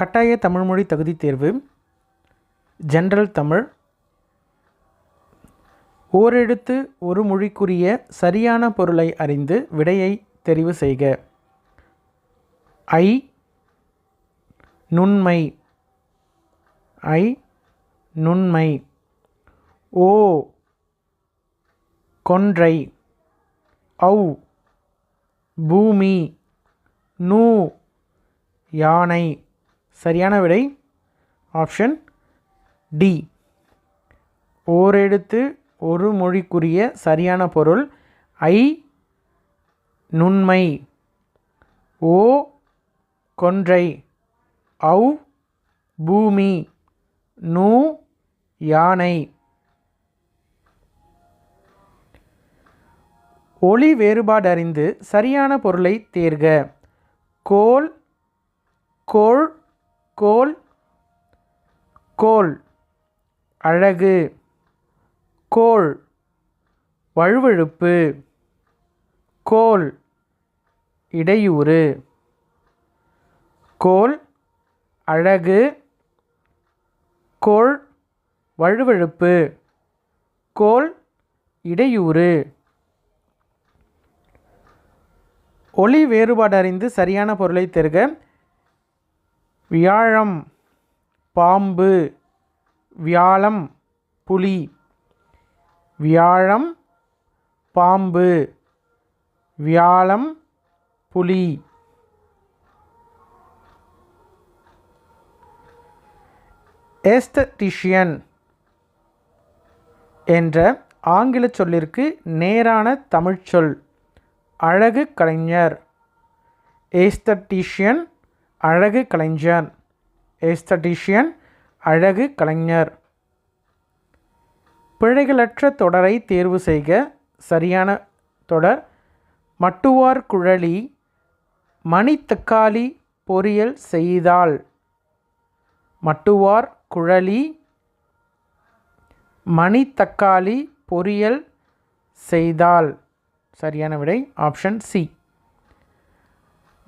கட்டாய தமிழ்மொழி தகுதி தேர்வு ஜென்ரல் தமிழ் ஓரெழுத்து ஒரு மொழிக்குரிய சரியான பொருளை அறிந்து விடையை தெரிவு செய்க. ஐ நுண்மை. ஐ நுண்மை. ஓ கொன்றை. ஔ பூமி. நூ யானை. சரியான விடை. ஆப்ஷன் டி ஓரெழுத்து ஒரு மொழிக்குரிய சரியான பொருள். ஐ நுண்மை. ஓ கொன்றை. ஔ பூமி. நூ யானை. ஒளி வேறுபாடறிந்து சரியான பொருளை தேர்க. கோல் கோள் கோல் கோல் அழகு கோள் வழுவழுப்பு கோல் இடையூறு கோல் அழகு கோள் வழுவழுப்பு கோல் இடையூறு. ஒளி வேறுபாடு அறிந்து சரியான பொருளை தருக. வியாழம் பாம்பு வியாழம் புலி. வியாழம் பாம்பு வியாழம் புலி. எஸ்தட்டிஷியன் என்ற ஆங்கில சொல்லிற்கு நேரான தமிழ்ச்சொல். அழகு கலைஞர். ஏஸ்தட்டிஷியன் அழகு கலைஞர். ஏஸ்தட்டிஷியன் அழகு கலைஞர். பிழைகளற்ற தொடரை தேர்வு செய்க சரியான தொடர். மட்டுவார் குழலி மணித்தக்காளி பொரியல் செய்தால் மட்டுவார் குழலி மணித்தக்காளி பொரியல் செய்தால் சரியான விடை ஆப்ஷன் சி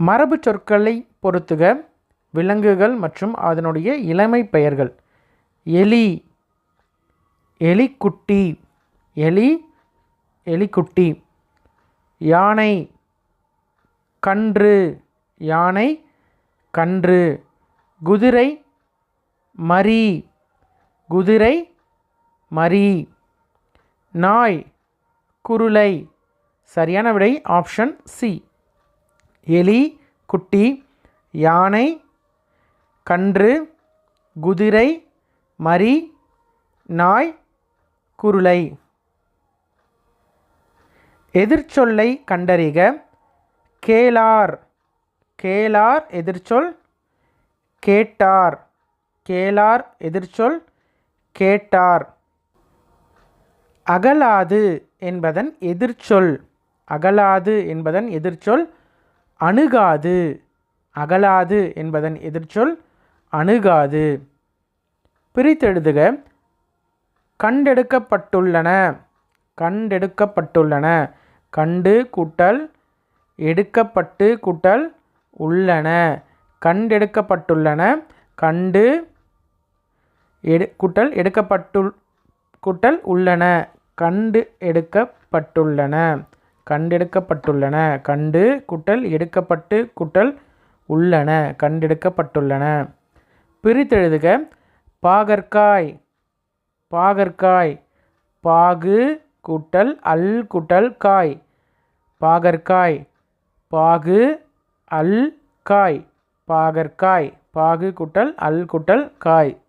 மரபு சொற்களை பொறுத்துக விலங்குகள் மற்றும் அதனுடைய இளமை பெயர்கள். எலி எலிக்குட்டி எலி எலிக்குட்டி. யானை கன்று. யானை கன்று. குதிரை மரி குதிரை மரி நாய் குருளை. சரியான விடை ஆப்ஷன் சி. எலி குட்டி யானை கன்று குதிரை மரி நாய் குருளை. எதிர்ச்சொல்லை கண்டறிக. கேளார். கேளார் எதிர்ச்சொல் கேட்டார். கேளார் எதிர்ச்சொல் கேட்டார். அகலாது என்பதன் எதிர்ச்சொல். அகலாது என்பதன் எதிர்ச்சொல் அணுகாது. அகலாது என்பதன் எதிர்ச்சொல் அணுகாது. பிரித்தெழுதுக. கண்டெடுக்கப்பட்டுள்ளன. கண்டெடுக்கப்பட்டுள்ளன. கண்டு கூட்டல் எடுக்கப்பட்டு கூட்டல் உள்ளன. கண்டெடுக்கப்பட்டுள்ளன. கண்டு எடு கூட்டல் எடுக்கப்பட்டுள் கூட்டல் உள்ளன. கண்டு எடுக்கப்பட்டுள்ளன. கண்டெடுக்கப்பட்டுள்ளன. கண்டு குட்டல் எடுக்கப்பட்டு குட்டல் உள்ளன கண்டெடுக்கப்பட்டுள்ளன. பிரித்தெழுதுக. பாகற்காய் பாகற்காய் பாகு கூட்டல் அல் கூட்டல் காய். பாகற்காய் பாகு அல் காய். பாகற்காய் பாகு கூட்டல் அல் கூட்டல் காய்.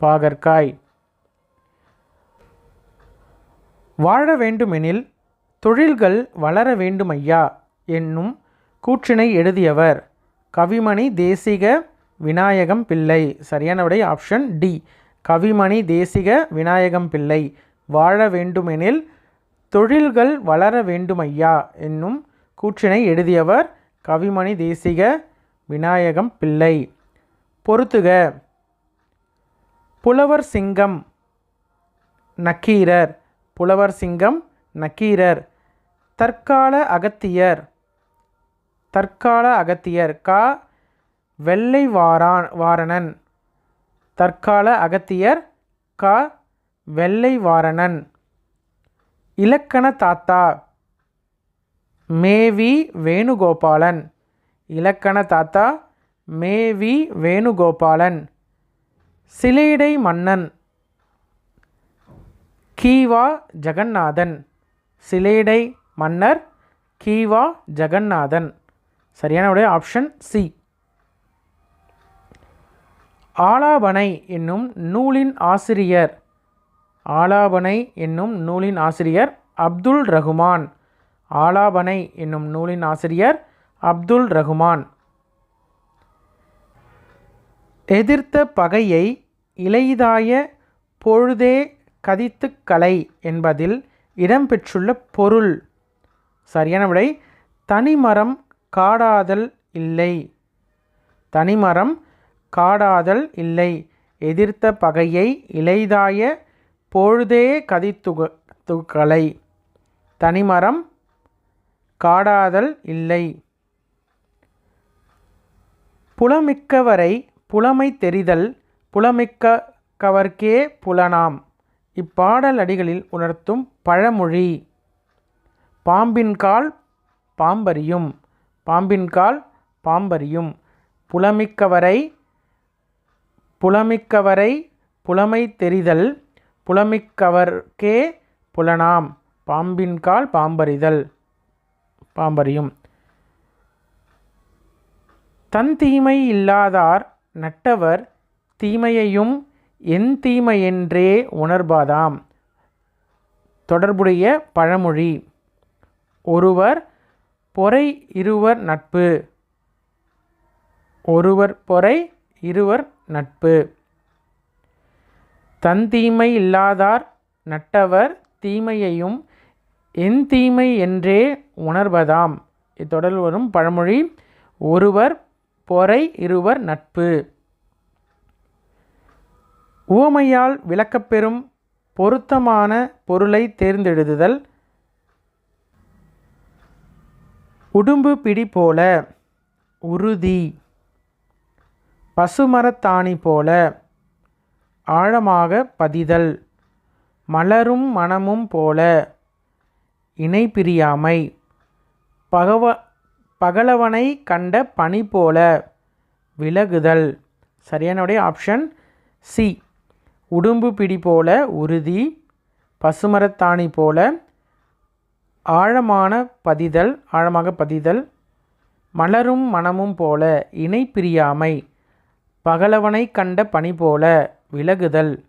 பாகற்காய். வாழ வேண்டுமெனில் தொழில்கள் வளர வேண்டுமையா? என்னும் கூற்றினை எழுதியவர். கவிமணி தேசிக விநாயகம் பிள்ளை. சரியான விடை ஆப்ஷன் டி கவிமணி தேசிக விநாயகம் பிள்ளை. வாழ வேண்டுமெனில் தொழில்கள் வளர வேண்டுமையா? என்னும் கூற்றினை எழுதியவர் கவிமணி தேசிக விநாயகம் பிள்ளை. பொறுத்துக. புலவர் சிங்கம் நக்கீரர். புலவர் சிங்கம் நக்கீரர். தற்கால அகத்தியர். தற்கால அகத்தியர். கா. வெள்ளை வாரா வாரணன். தற்கால அகத்தியர். க. வெள்ளை வாரணன் இலக்கண தாத்தா. மேவி வேணுகோபாலன். இலக்கண தாத்தா. மேவி வேணுகோபாலன். சிலேடை மன்னன். கீவா ஜெகநாதன். சிலேடை மன்னர் கீவா ஜெகநாதன் சரியான உடைய ஆப்ஷன் சி ஆலாபனை என்னும் நூலின் ஆசிரியர். ஆலாபனை என்னும் நூலின் ஆசிரியர் அப்துல் ரகுமான். ஆலாபனை என்னும் நூலின் ஆசிரியர் அப்துல் ரகுமான். எதிர்த்த பகையை இளையதாய பொழுதே கதித்துக்கலை என்பதில் இடம்பெற்றுள்ள பொருள். சரியான விடை. தனிமரம் காடாதல் இல்லை. தனிமரம் காடாதல் இல்லை. எதிர்த்த பகையை இளைதாய பொழுதே கதித்துக துக்களை தனிமரம் காடாதல் இல்லை. புலமிக்கவரை புலமை தெரிதல் புலமிக்கவர்க்கே புலனாம். இப்பாடல் அடிகளில் உணர்த்தும் பழமொழி. பாம்பின்கால் பாம்பரியும் பாம்பின்கால் பாம்பரியும். புலமிக்கவரை புலமிக்கவரை புலமை தெரிதல் புலமிக்கவர்க்கே புலனாம். பாம்பின்கால் பாம்பறிதல் பாம்பறியும் தன் தீமை இல்லாதார் நட்டவர் தீமையையும் என் தீமையென்றே உணர்பாதாம். தொடர்புடைய பழமொழி. ஒருவர் பொறை இருவர் நட்பு. ஒருவர் பொறை இருவர் நட்பு. தந்தீமை இல்லாதார் நட்டவர் தீமையையும் என் தீமை என்றே உணர்வதாம். இத்தொடர் வரும் பழமொழி ஒருவர் பொறை இருவர் நட்பு. உவமையால் விளக்கப்பெறும் பொருத்தமான பொருளை தேர்ந்தெடுதல் உடும்பு பிடி போல உறுதி. பசுமரத்தாணி போல ஆழமாக பதிதல். மலரும் மனமும் போல இணை பிரியாமை பகவ பகலவனை கண்ட பனி போல விலகுதல். சரியானுடைய ஆப்ஷன் சி உடும்பு பிடி போல உறுதி. பசுமரத்தாணி போல ஆழமான பதிதல் ஆழமாக பதிதல் மலரும் மனமும் போல இணை பிரியாமை பகலவனை கண்ட பனி போல விலகுதல்.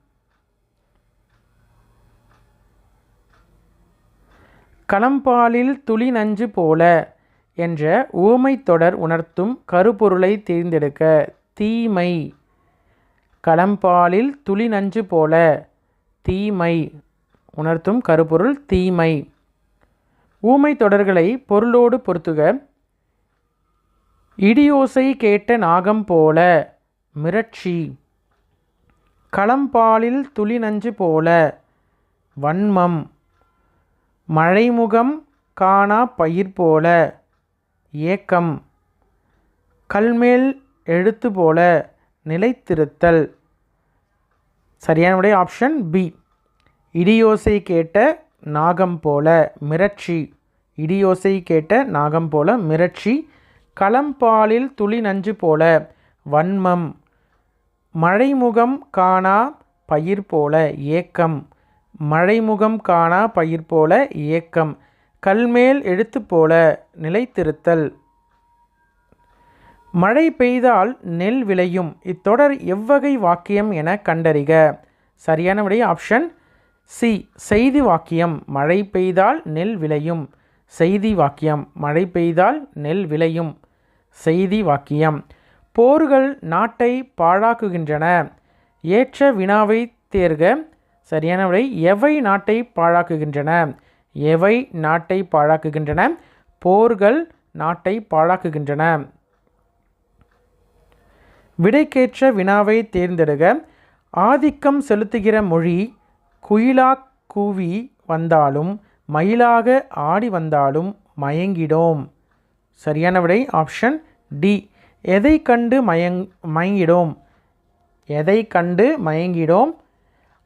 களம்பாலில் துளி நஞ்சு போல என்ற ஊமை தொடர் உணர்த்தும் கருப்பொருளை தேர்ந்தெடுக்க தீமை. களம்பாலில் துளி நஞ்சு போல தீமை உணர்த்தும் கருப்பொருள் தீமை. ஊமை தொடர்களை பொருளோடு பொருத்துக. இடியோசை கேட்ட நாகம் போல மிரட்சி. களம்பாலில் துளி நஞ்சு போல வன்மம். மழைமுகம் காணா பயிர் போல ஏக்கம். கல்மேல் எழுத்து போல நிலைத்திருத்தல். சரியான விடை ஆப்ஷன் பி. இடியோசை கேட்ட நாகம் போல மிரட்சி. இடியோசை கேட்ட நாகம் போல மிரட்சி களம்பாலில் துளி நஞ்சு போல வன்மம் மழைமுகம் காணா பயிர் போல ஏக்கம் மழைமுகம் காணா பயிர் போல ஏக்கம் கல்மேல் எழுத்து போல நிலைத்திருத்தல். மழை பெய்தால் நெல் விளையும் இத்தொடர் எவ்வகை வாக்கியம் என கண்டறிக. சரியான விடை ஆப்ஷன் சி செய்தி வாக்கியம். மழை பெய்தால் நெல் விளையும் செய்தி வாக்கியம். மழை பெய்தால் நெல் விளையும். செய்தி வாக்கியம். போர்கள் நாட்டை பாழாக்குகின்றன. ஏற்ற வினாவை தேர்க. சரியான விடை எவை நாட்டை பாழாக்குகின்றன? எவை நாட்டை பாழாக்குகின்றன? போர்கள் நாட்டை பாழாக்குகின்றன. விடைக்கேற்ற வினாவை தேர்ந்தெடுக. ஆதிக்கம் செலுத்துகிற மொழி குயிலாக் கூவி வந்தாலும் மயிலாக ஆடி வந்தாலும் மயங்கிடோம். சரியான விடை ஆப்ஷன் டி எதை கண்டு மயங் மயங்கிடோம்? எதை கண்டு மயங்கிடோம்?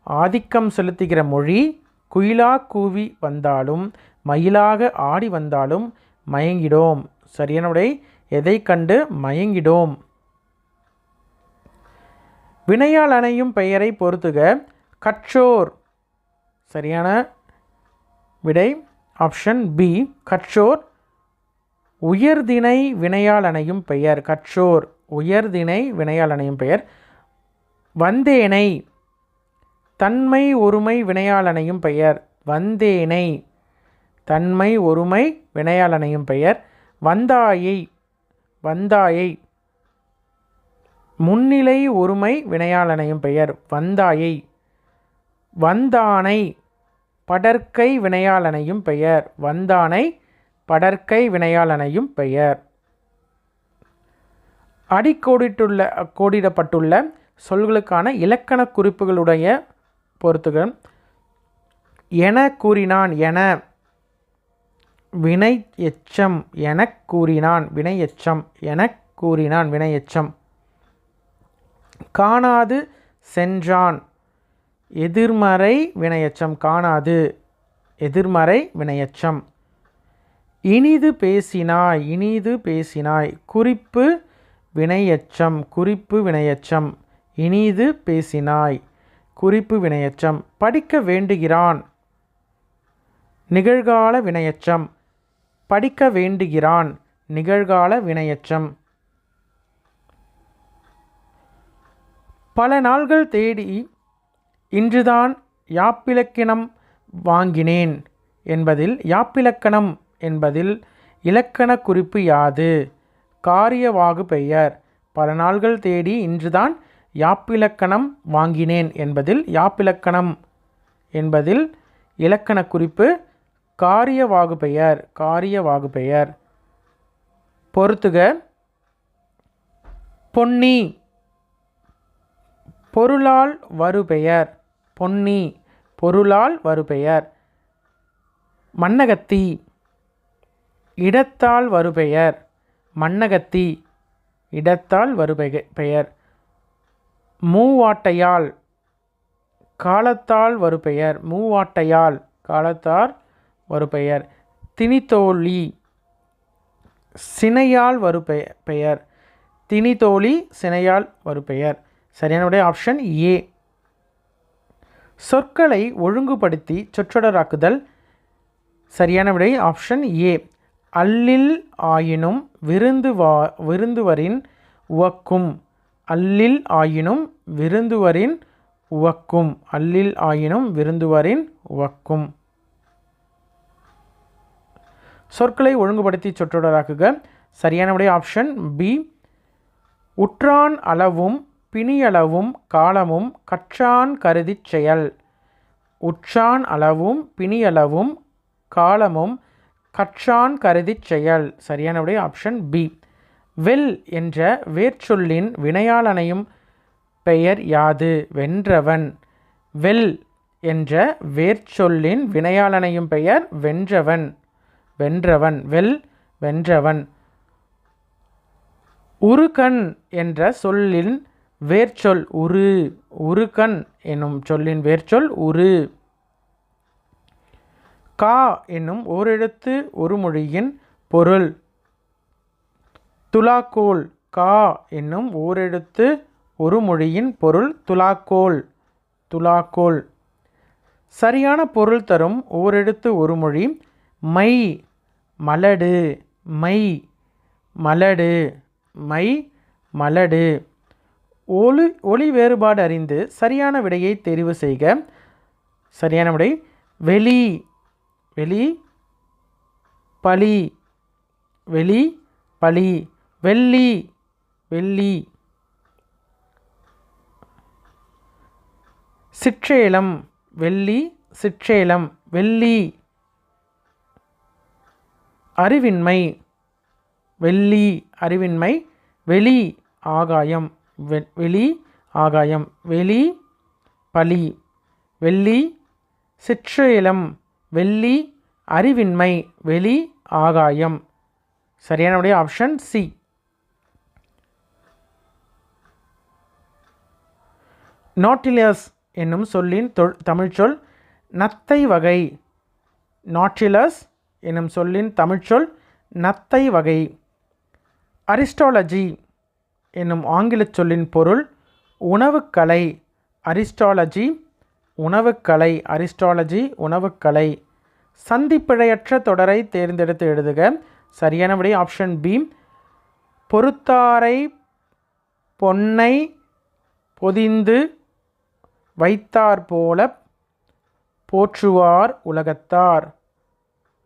ஆதிக்கம் செலுத்துகிற மொழி குயிலா கூவி வந்தாலும் மயிலாக ஆடி வந்தாலும் மயங்கிடோம். சரியான விடை எதை கண்டு மயங்கிடோம்? வினையால் அணையும் பெயரை பொறுத்துக. கற்றோர். சரியான விடை ஆப்ஷன் பி. கற்றோர் உயர்திணை வினையாளனையும் பெயர். கற்றோர் உயர்திணை வினையாளனையும் பெயர். வந்தேனை தன்மை ஒருமை வினையாளனையும் பெயர். வந்தேனை தன்மை ஒருமை வினையாளனையும் பெயர். வந்தாயை வந்தாயை முன்னிலை ஒருமை வினையாளனையும் பெயர். வந்தாயை வந்தானை படற்கை வினையாளனையும் பெயர். வந்தானை படற்கை வினையாளனையும் பெயர். அடிக்கோடிட்டுள்ள கோடிடப்பட்டுள்ள சொல்களுக்கான இலக்கண குறிப்புகளுடைய பொறுத்துகள் என கூறினான் என வினை எச்சம் எனக் கூறினான் வினை எச்சம் எனக் கூறினான் வினை எச்சம். காணாது சென்றான். எதிர்மறை வினையச்சம் காணாது. எதிர்மறை வினையச்சம். இனிது பேசினாய் இனிது பேசினாய். குறிப்பு வினையச்சம் குறிப்பு வினையச்சம். இனிது பேசினாய் குறிப்பு வினையச்சம். படிக்க வேண்டுகிறான். நிகழ்கால வினையச்சம். படிக்க வேண்டுகிறான். நிகழ்கால வினையச்சம். பல நாள்கள் தேடி இன்றுதான் யாப்பிலக்கணம் வாங்கினேன் என்பதில் யாப்பிலக்கணம் என்பதில் இலக்கண குறிப்பு யாது? காரியவாகு பெயர். பல நாள்கள் தேடி இன்றுதான் யாப்பிலக்கணம் வாங்கினேன் என்பதில் யாப்பிலக்கணம் என்பதில் இலக்கண குறிப்பு காரியவாகு பெயர் காரியவாகு பெயர். பொறுத்துக. பொன்னி. பொருளால் வருபெயர் பொன்னி பொருளால் வருபெயர். மன்னகத்தி இடத்தால் வருபெயர். மன்னகத்தி இடத்தால் வருபெய பெயர். மூவாட்டையால் காலத்தால் வருபெயர். மூவாட்டையால் காலத்தால் வருபெயர். திணித்தோழி சினையால் வருபெய பெயர். திணித்தோழி சினையால் வருபெயர். சரியானுடைய ஆப்ஷன் ஏ சொற்களை ஒழுங்குபடுத்தி சொற்றொடராக்குதல். சரியான விடை ஆப்ஷன் ஏ அல்லில் ஆயினும் விருந்து வா விருந்துவரின் உவக்கும். அல்லில் ஆயினும் விருந்துவரின் உவக்கும். அல்லில் ஆயினும் விருந்துவரின் உவக்கும். சொற்களை ஒழுங்குபடுத்தி சொற்றொடராக்குக. சரியான விடை ஆப்ஷன் பி உற்றான் அளவும் பிணியளவும் காலமும் கற்றான் கருதிச் செயல். உற்றான் அளவும் பிணியளவும் காலமும் கற்றான் கருதிச் செயல். சரியானவுடைய ஆப்ஷன் பி வெல் என்ற வேர்ச்சொல்லின் வினையாளனையும் பெயர் யாது? வென்றவன். வெல் என்ற வேர்ச்சொல்லின் வினையாளனையும் பெயர் வென்றவன். வென்றவன். வெல் வென்றவன். உருகன் என்ற சொல்லின் வேர்ச்சொல் உரு உருகண் என்னும் சொல்லின் வேர்ச்சொல் உரு. கா என்னும் ஓரெழுத்து ஒரு மொழியின் பொருள். துலாக்கோல் கா என்னும் ஓரெழுத்து ஒரு மொழியின் பொருள் துலாக்கோல் துலாக்கோல். சரியான பொருள் தரும் ஓரெழுத்து ஒரு மொழி மை மலடு மை மலடு மை மலடு. ஒளி ஒளி வேறுபாடு அறிந்து சரியான விடையை தெரிவு செய்க. சரியான விடை வெளி வெளி பழி வெளி பழி வெள்ளி வெள்ளி. சிற்றேலம் வெள்ளி சிற்றேலம் வெள்ளி. அறிவின்மை வெள்ளி அறிவின்மை வெளி ஆகாயம். வெ வெளி ஆகாயம். வெளி பலி. வெள்ளி சிற்றேலம் வெள்ளி அறிவின்மை. வெளி ஆகாயம். சரியானவுடைய ஆப்ஷன் சி நாட்டிலியஸ் என்னும் சொல்லின் தொ தமிழ்ச்சொல் நத்தை வகை. நாட்டிலஸ் என்னும் சொல்லின் தமிழ்ச்சொல் நத்தை வகை. அரிஸ்டாலஜி என்னும் ஆங்கிலச் சொல்லின் பொருள் உணவுக்கலை அரிஸ்டாலஜி உணவுக்கலை அரிஸ்டாலஜி உணவுக்கலை. சந்திப்பிழையற்ற தொடரை தேர்ந்தெடுத்து எழுதுக. சரியான விடை ஆப்ஷன் பி. பொறுத்தாரை பொன்னை பொதிந்து வைத்தார் போல போற்றுவார் உலகத்தார்.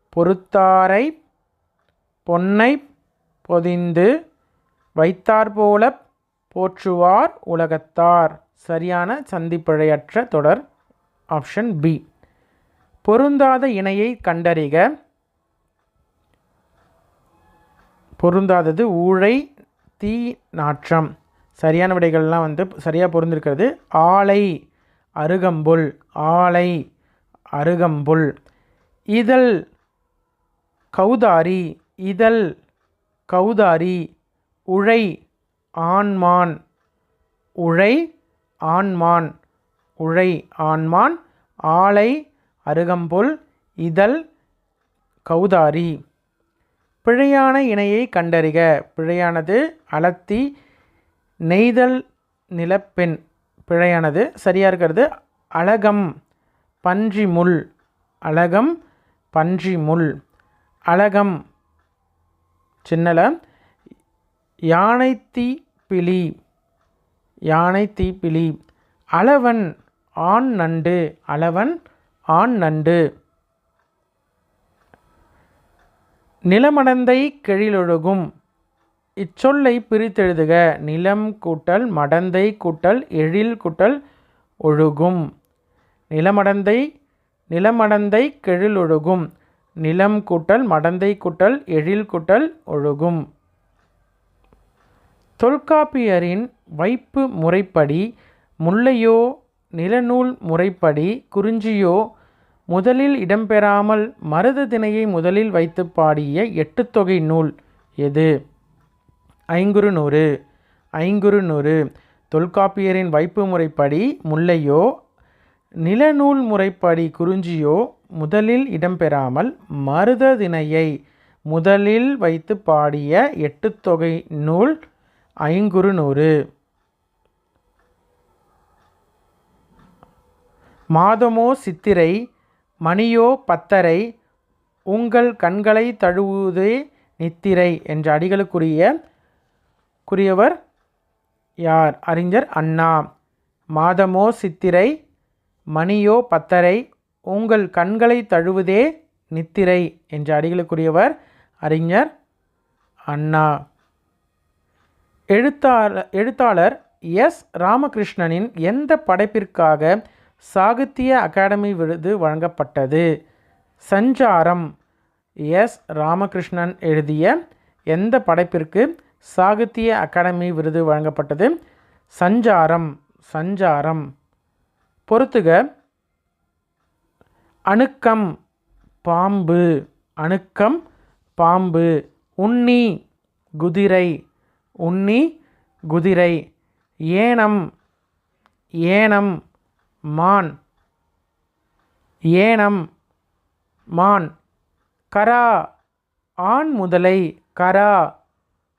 பொறுத்தாரை பொன்னை பொதிந்து வைத்தாற்போல போற்றுவார் உலகத்தார். சரியான சந்திப்பிழையற்ற தொடர். Option B. பொருந்தாத இணையை கண்டறிக. பொருந்தாதது ஊழை தீ நாற்றம். சரியான விடைகள்லாம் வந்து சரியாக பொருந்திருக்கிறது. ஆலை அருகம்புல். ஆலை அருகம்புல். இதழ் கௌதாரி. இதழ் கௌதாரி. உழை ஆண்மான். உழை ஆண்மான். உழை ஆண்மான் ஆலை அருகம்புல் இதழ் கௌதாரி. பிழையான இணையை கண்டறிக. பிழையானது அலத்தி நெய்தல் நிலப்பெண். பிழையானது சரியாக இருக்கிறது. அழகம் பன்றி முள் அழகம் பன்றி முள் அழகம் சின்னல யானை தீப்பிலி யானை தீப்பிலி அளவன் ஆண் நண்டு. அளவன் ஆண் நண்டு. நிலமடந்தை கெழிலொழுகும். இச்சொல்லை பிரித்தெழுதுக. நிலம் கூட்டல் மடந்தை கூட்டல் எழில் கூட்டல் ஒழுகும். நிலமடந்தை நிலமடந்தை கெழிலொழுகும். நிலம் கூட்டல் மடந்தை கூட்டல் எழில் கூட்டல் ஒழுகும். தொல்காப்பியரின் வைப்பு முறைப்படி முல்லையோ நிலநூல் முறைப்படி குறிஞ்சியோ முதலில் இடம்பெறாமல் மருத திணையை முதலில் வைத்து பாடிய எட்டுத்தொகை நூல் எது? ஐங்குறு நூறு. ஐங்குறு நூறு. தொல்காப்பியரின் வைப்பு முறைப்படி முல்லையோ நிலநூல் முறைப்படி குறிஞ்சியோ முதலில் இடம்பெறாமல் மருத திணையை முதலில் வைத்து பாடிய எட்டுத்தொகை நூல் ஐங்குறு நூறு மாதமோ சித்திரை மணியோ பத்தரை உங்கள் கண்களை தழுவுவதே நித்திரை என்ற அடிகளுக்குரிய குறியவர் யார்? அறிஞர் அண்ணா. மாதமோ சித்திரை மணியோ பத்தரை உங்கள் கண்களை தழுவுதே நித்திரை என்ற அடிகளுக்குரியவர் அறிஞர் அண்ணா. எழுத்தாளர் எழுத்தாளர் எஸ். ராமகிருஷ்ணனின் எந்த படைப்பிற்காக சாகித்ய அகாடமி விருது வழங்கப்பட்டது? சஞ்சாரம். எஸ். ராமகிருஷ்ணன் எழுதிய எந்த படைப்பிற்கு சாகித்ய அகாடமி விருது வழங்கப்பட்டது? சஞ்சாரம். சஞ்சாரம். பொறுத்துக. அணுக்கம் பாம்பு. அணுக்கம் பாம்பு. உண்ணி குதிரை. உண்ணி குதிரை. ஏனம் ஏனம் மான். ஏனம் மான். கரா ஆண் முதலை கரா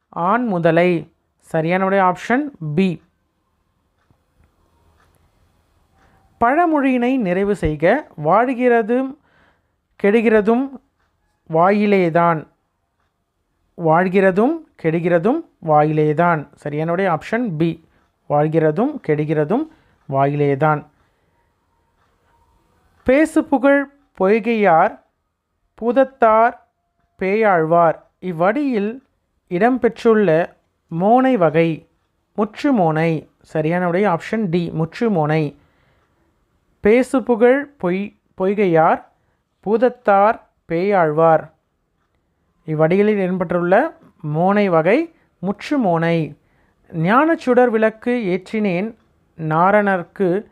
ஆண் முதலை. சரியானுடைய ஆப்ஷன் பி பழமொழியினை நிறைவு செய்க. வாழ்கிறதும் கெடுகிறதும் வாயிலேதான். வாழ்கிறதும் கெடுகிறதும் வாயிலேதான். சரியானுடைய ஆப்ஷன் பி வாழ்கிறதும் கெடுகிறதும் வாயிலேதான். பேசு புகழ் பொய்கையார் பூதத்தார் பேயாழ்வார். இவ்வடியில் இடம்பெற்றுள்ள மோனை வகை முற்று மோனை சரியானுடைய ஆப்ஷன் டி முற்று மோனை பேசு புகழ் பொய் பொய்கையார் பூதத்தார் பேயாழ்வார். இவ்வடிகளில் இடம்பெற்றுள்ள மோனை வகை முற்று மோனை. ஞானச்சுடர் விளக்கு ஏற்றினேன் நாரணர்க்கு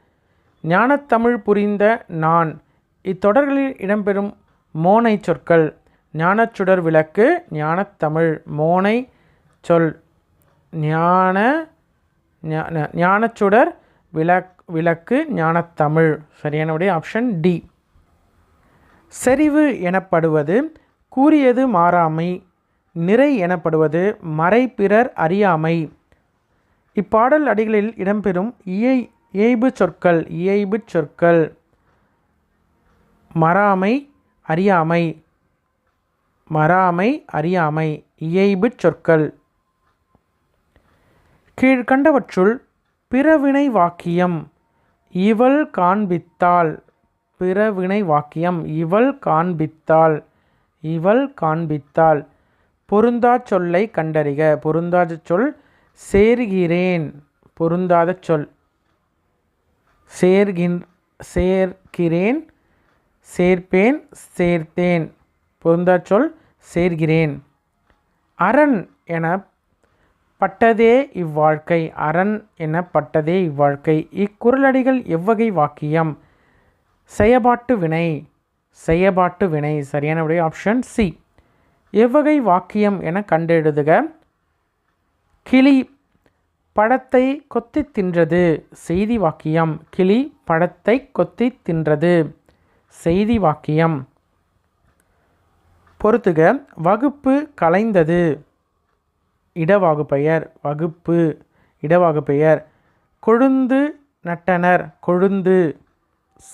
ஞானத்தமிழ் புரிந்த நான். இத்தொடர்களில் இடம்பெறும் மோனை சொற்கள். ஞானச்சுடர் விளக்கு ஞானத்தமிழ் மோனை சொல். ஞான ஞானச்சுடர் விளக் விளக்கு ஞானத்தமிழ். சரியானவுடைய ஆப்ஷன் டி. செறிவு எனப்படுவது கூறியது மாறாமை நிறை எனப்படுவது மறைப்பிறர் அறியாமை. இப்பாடல் அடிகளில் இடம்பெறும் இயை இயைபு சொற்கள் இயைபு சொற்கள். மறாமை அறியாமை. மறாமை அறியாமை இயைபு சொற்கள். கீழ்கண்டவற்றுள் பிறவினை வாக்கியம் இவள் காண்பித்தாள். பிறவினை வாக்கியம் இவள் காண்பித்தாள். இவள் காண்பித்தாள். பொருந்தா சொல்லை கண்டறிக பொருந்தாத சொல் சேர்கிறேன். பொருந்தாத சொல் சேர்கின் சேர்க்கிறேன் சேர்ப்பேன் சேர்த்தேன். பொருந்தா சொல் சேர்கிறேன். அரண் என பட்டதே இவ்வாழ்க்கை அரண் எனப்பட்டதே இவ்வாழ்க்கை. இக்குறளடிகள் எவ்வகை வாக்கியம்? செயபாட்டு வினை. செயபாட்டு வினை சரியான ஆப்ஷன் சி எவ்வகை வாக்கியம் என கண்டெழுதுக. கிளி படத்தை கொத்தி தின்றது. செய்தி வாக்கியம். கிளி படத்தை கொத்தி தின்றது. செய்தி வாக்கியம். பொறுத்துக. வகுப்பு கலைந்தது. இடவாகு பெயர். வகுப்பு இடவாகு பெயர். கொழுந்து நட்டனர். கொழுந்து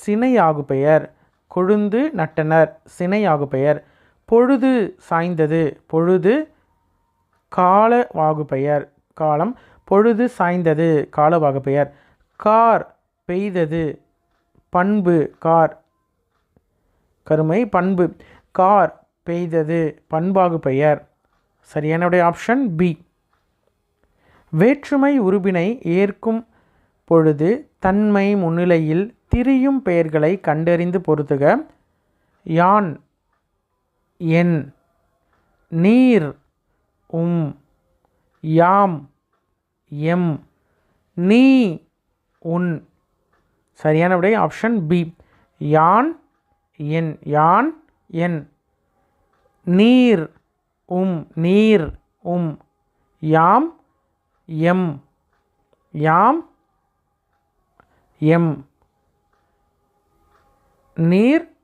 சினையாகு பெயர். கொழுந்து நட்டனர். சினையாகு பெயர். பொழுது சாய்ந்தது. பொழுது காலவாகு பெயர். காலம். பொழுது சாய்ந்தது. காலவாகு பெயர். கார் பெய்தது. பண்பு. கார். கருமை. பண்பு. கார் பெய்தது. பண்பாகு பெயர். சரியானுடைய ஆப்ஷன் பி வேற்றுமை உருபினை ஏற்கும் பொழுது தன்மை முன்னிலையில் திரியும் பெயர்களை கண்டறிந்து பொருத்துக. யான் என் நீர் உம் யாம் எம் நீ உன். சரியான விடை ஆப்ஷன் பி யான் என் யான் என். நீர் உம் நீர் உம். யாம் எம் யாம் எம். நீர்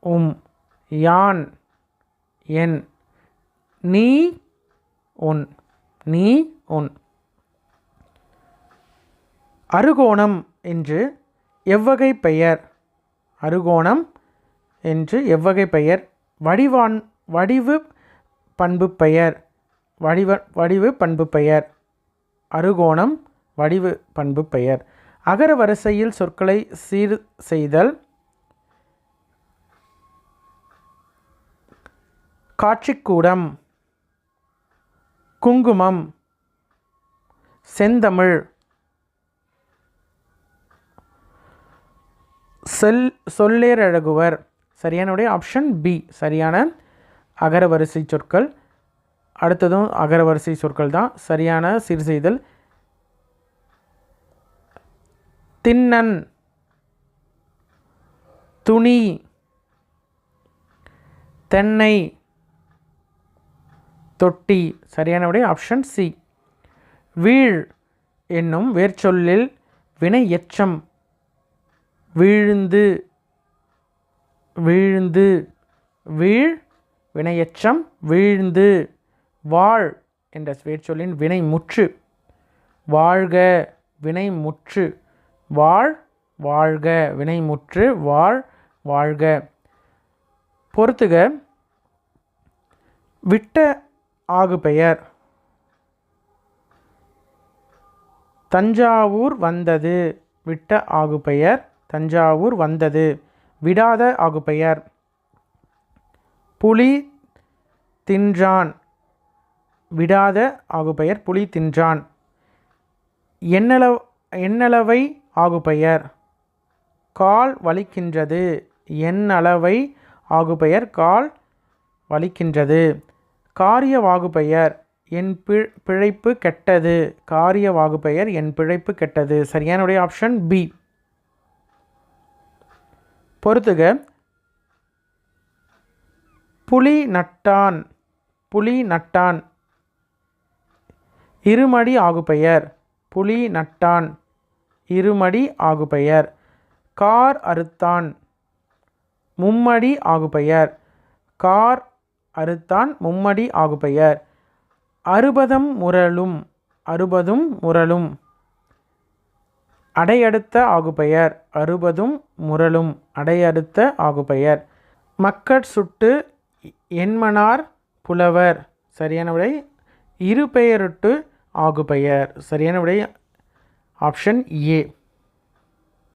உம் யான் என் நீ உன் நீ உன். அருகோணம் என்று எவ்வகை பெயர். அருகோணம் என்று எவ்வகை பெயர். வடிவான் வடிவு பண்பு பெயர். வடிவ வடிவு பண்பு பெயர். அருகோணம் வடிவு பண்பு பெயர். அகர வரிசையில் சொற்களை சீர் செய்தல். காட்சிக்கூடம் குங்குமம் செந்தமிழ் செல் சொல்லேரழகுவர் சரியானுடைய ஆப்ஷன் பி சரியான அகரவரிசை சொற்கள். அடுத்ததும் அகரவரிசை சொற்கள் தான். சரியான சீர் செய்தல் திண்ணன் துணி தென்னை தொட்டி. சரியான விடை ஆப்ஷன் சி வீழ் என்னும் வேர்ச்சொல்லில் வினை எச்சம். வீழ்ந்து வீழ்ந்து வீழ் வினையச்சம் வீழ்ந்து. வாழ் என்ற வேர்ச்சொல்லின் வினை முற்று. வாழ்க வினை முற்று. வாழ் வாழ்க வினை முற்று. வாழ் வாழ்க. பொறுத்துக. விட்ட ஆகு பெயர். தஞ்சாவூர் வந்தது விட்ட ஆகு பெயர். தஞ்சாவூர் வந்தது விடாத ஆகு பெயர். புலி தின்றான் விடாத ஆகு பெயர். புலி தின்றான் என்னளவு எண்ணளவை ஆகு பெயர். கால் வலிக்கின்றது எண்ணளவை ஆகு பெயர். கால் வலிக்கின்றது. காரிய வாகுபெயர் என் பி பிழைப்பு கெட்டது. காரிய வாகுபெயர் என் பிழைப்பு கெட்டது. சரியானுடைய ஆப்ஷன் பி பொறுத்துக. புலி நட்டான். புலி நட்டான். இருமடி ஆகுபெயர். புலி நட்டான். இருமடி ஆகுபெயர். கார் அறுத்தான். மும்மடி ஆகுபெயர். கார் அறுத்தான் மும்மடி ஆகுபெயர். அறுபதம் முரளும் அறுபதும் முரளும். அடையடுத்த ஆகுபெயர் அறுபதும் முரளும் அடையடுத்த ஆகுபெயர். மக்கட் சுட்டு என்மனார் புலவர் சரியான விடை இரு பெயருட்டு ஆகுபெயர் சரியான விடை ஆப்ஷன் ஏ.